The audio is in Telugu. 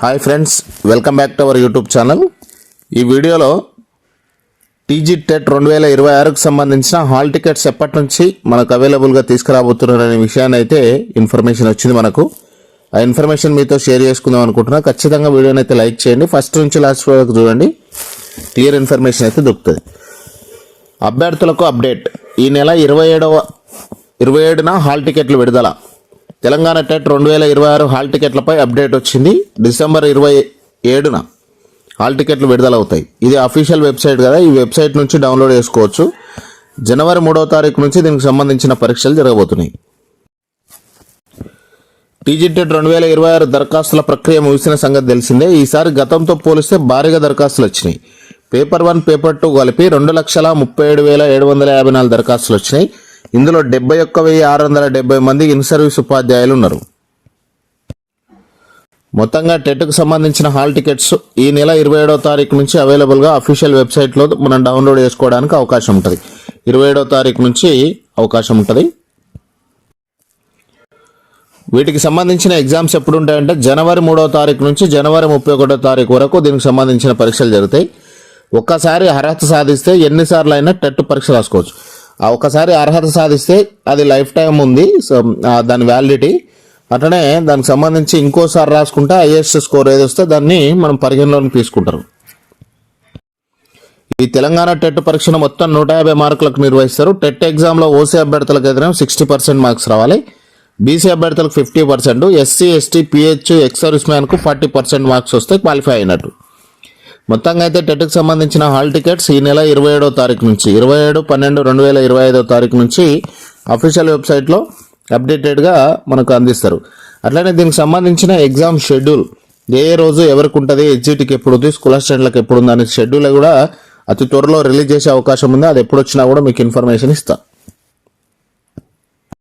Hi friends welcome back to our YouTube channel. ఈ వీడియోలో టీజీ టెట్ రెండు వేల ఇరవై ఆరుకు సంబంధించిన హాల్ టికెట్స్ ఎప్పటి నుంచి మనకు అవైలబుల్గా తీసుకురాబోతున్నారనే విషయాన్ని అయితే ఇన్ఫర్మేషన్ వచ్చింది మనకు. ఆ ఇన్ఫర్మేషన్ మీతో షేర్ చేసుకుందాం అనుకుంటున్నా. ఖచ్చితంగా వీడియోని అయితే లైక్ చేయండి. ఫస్ట్ నుంచి లాస్ట్ వరకు చూడండి. క్లియర్ ఇన్ఫర్మేషన్ అయితే దొరుకుతుంది. అభ్యర్థులకు అప్డేట్. ఈ నెల ఇరవై ఏడవ ఇరవై ఏడున హాల్ టికెట్లు విడుదల. తెలంగాణ టెట్ రెండు వేల ఇరవై ఆరు హాల్ టికెట్లపై అప్డేట్ వచ్చింది. డిసెంబర్ ఇరవై ఏడున హాల్ టికెట్లు విడుదలవుతాయి. ఇది అఫీషియల్ వెబ్సైట్ కదా ఈ వెబ్సైట్ నుంచి డౌన్లోడ్ చేసుకోవచ్చు. జనవరి మూడవ తారీఖు నుంచి దీనికి సంబంధించిన పరీక్షలు జరగబోతున్నాయి. టీజీ టెట్ రెండు వేల ఇరవై ఆరు దరఖాస్తుల ప్రక్రియ ముగిసిన సంగతి తెలిసిందే. ఈసారి గతంతో పోలిస్తే భారీగా దరఖాస్తులు వచ్చినాయి. పేపర్ వన్ పేపర్ టూ కలిపి రెండు లక్షల ముప్పై ఏడు వేల ఏడు వందల యాభై నాలుగు దరఖాస్తులు వచ్చినాయి. ఇందులో డెబ్బై ఒక్క వెయ్యి ఆరు వందల డెబ్బై మంది ఇన్ సర్వీస్ ఉపాధ్యాయులు ఉన్నారు మొత్తంగా టెట్కు సంబంధించిన హాల్ టికెట్స్ ఈ నెల ఇరవై ఏడవ తారీఖు నుంచి అవైలబుల్గా అఫీషియల్ వెబ్సైట్లో మనం డౌన్లోడ్ చేసుకోవడానికి అవకాశం ఉంటుంది. ఇరవై ఏడవ తారీఖు నుంచి అవకాశం ఉంటుంది. వీటికి సంబంధించిన ఎగ్జామ్స్ ఎప్పుడు ఉంటాయంటే జనవరి మూడవ తారీఖు నుంచి జనవరి ముప్పై ఒకటో తారీఖు వరకు దీనికి సంబంధించిన పరీక్షలు జరుగుతాయి. ఒక్కసారి అర్హత సాధిస్తే ఎన్నిసార్లు అయినా టెట్ పరీక్ష రాసుకోవచ్చు. ఒకసారి అర్హత సాధిస్తే అది లైఫ్ టైం ఉంది. సో దాని వ్యాలిడిటీ అట్లనే దానికి సంబంధించి ఇంకోసారి రాసుకుంటే ఐఏఎస్ స్కోర్ ఏది వస్తే దాన్ని మనం పరిగణలోకి తీసుకుంటారు. ఈ తెలంగాణ టెట్ పరీక్షను మొత్తం నూట యాభై మార్కులకు నిర్వహిస్తారు. టెట్ ఎగ్జామ్లో ఓసీ అభ్యర్థులకు ఎదురు సిక్స్టీ పర్సెంట్ మార్క్స్ రావాలి. బీసీ అభ్యర్థులకు fifty percent SC ST PH ex service మ్యాన్కు forty percent marks వస్తే క్వాలిఫై అయినట్టు. మొత్తంగా అయితే టెట్కి సంబంధించిన హాల్ టికెట్స్ ఈ నెల ఇరవై ఏడో తారీఖు నుంచి ఇరవై ఏడు పన్నెండు రెండు వేల ఇరవై ఐదో తారీఖు నుంచి అఫీషియల్ వెబ్సైట్లో అప్డేటెడ్గా మనకు అందిస్తారు. అట్లనే దీనికి సంబంధించిన ఎగ్జామ్ షెడ్యూల్ ఏ ఏ రోజు ఎవరికి ఉంటుంది ఎగ్జిట్కి ఎప్పుడు ఉంది స్కూల్ అసిస్టెంట్లకు ఎప్పుడు ఉంది అనే షెడ్యూల్ కూడా అతి త్వరలో రిలీజ్ చేసే అవకాశం ఉంది. అది ఎప్పుడు వచ్చినా కూడా మీకు ఇన్ఫర్మేషన్ ఇస్తాను